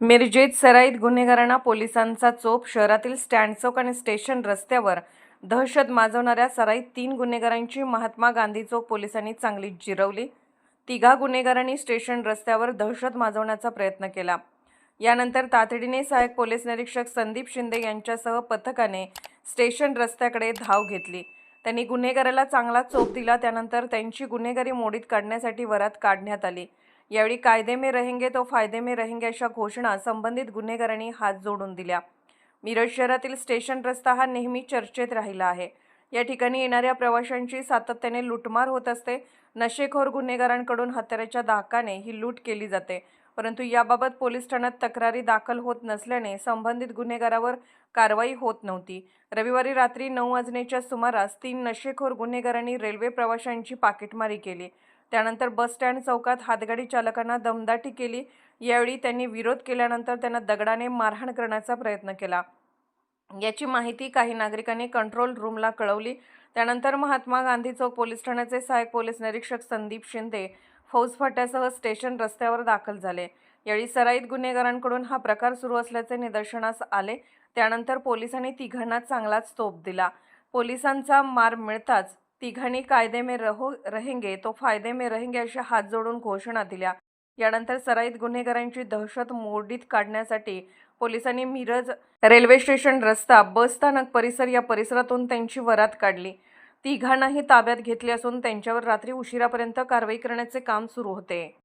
मिरजेत सराईत गुन्हेगारांना पोलिसांचा चोप शहरातील स्टँड चौक आणि स्टेशन रस्त्यावर दहशत माजवणाऱ्या सराईत तीन गुन्हेगारांची महात्मा गांधी चौक पोलिसांनी चांगली जिरवली. तिघा गुन्हेगारांनी स्टेशन रस्त्यावर दहशत माजवण्याचा प्रयत्न केला. यानंतर तातडीने सहाय्यक पोलीस निरीक्षक संदीप शिंदे यांच्यासह पथकाने स्टेशन रस्त्याकडे धाव घेतली. त्यांनी गुन्हेगाराला चांगला चोप दिला त्यानंतर त्यांची गुन्हेगारी मोडीत काढण्यासाठी वरात काढण्यात आली. यावेळी कायदे में रहेंगे तो फायदे में रहेंगे अशा घोषणा संबंधित गुन्हेगारांनी हात जोडून दिल्या. मिरज शहरातील स्टेशन रस्ता हा नेहमी चर्चेत राहिला आहे. या ठिकाणी येणाऱ्या प्रवाशांची सातत्याने लूटमार होत असते. नशेखोर गुन्हेगारांकडून हत्याराच्या धाकाने ही लूट केली जाते. परंतु याबाबत पोलीस ठाण्यात तक्रारी दाखल होत नसल्याने संबंधित गुन्हेगारावर कारवाई होत नव्हती. रविवारी रात्री नऊ वाजण्याच्या सुमारास तीन नशेखोर गुन्हेगारांनी रेल्वे प्रवाशांची पाकिटमारी केली. त्यानंतर बस स्टँड चौकात हातगाडी चालकांना दमदाटी केली. यावेळी त्यांनी विरोध केल्यानंतर त्यांना दगडाने मारहाण करण्याचा प्रयत्न केला. याची माहिती काही नागरिकांनी कंट्रोल रूमला कळवली. त्यानंतर महात्मा गांधी चौक पोलीस ठाण्याचे सहाय्यक पोलीस निरीक्षक संदीप शिंदे फौजफाट्यासह स्टेशन रस्त्यावर दाखल झाले. यावेळी सराईत गुन्हेगारांकडून हा प्रकार सुरू असल्याचे निदर्शनास आले. त्यानंतर पोलिसांनी तिघांना चांगलाच तोप दिला. पोलिसांचा मार मिळताच तिघांनी कायदे में रहो रहेंगे तो फायदे में रहेंगे अशा हात जोडून घोषणा दिल्या. यानंतर सराईत गुन्हेगारांची दहशत मोडीत काढण्यासाठी पोलिसांनी मिरज रेल्वे स्टेशन रस्ता बस स्थानक परिसर या परिसरातून त्यांची वरात काढली. तिघांनाही ताब्यात घेतले असून त्यांच्यावर रात्री उशिरापर्यंत कारवाई करण्याचे काम सुरू होते.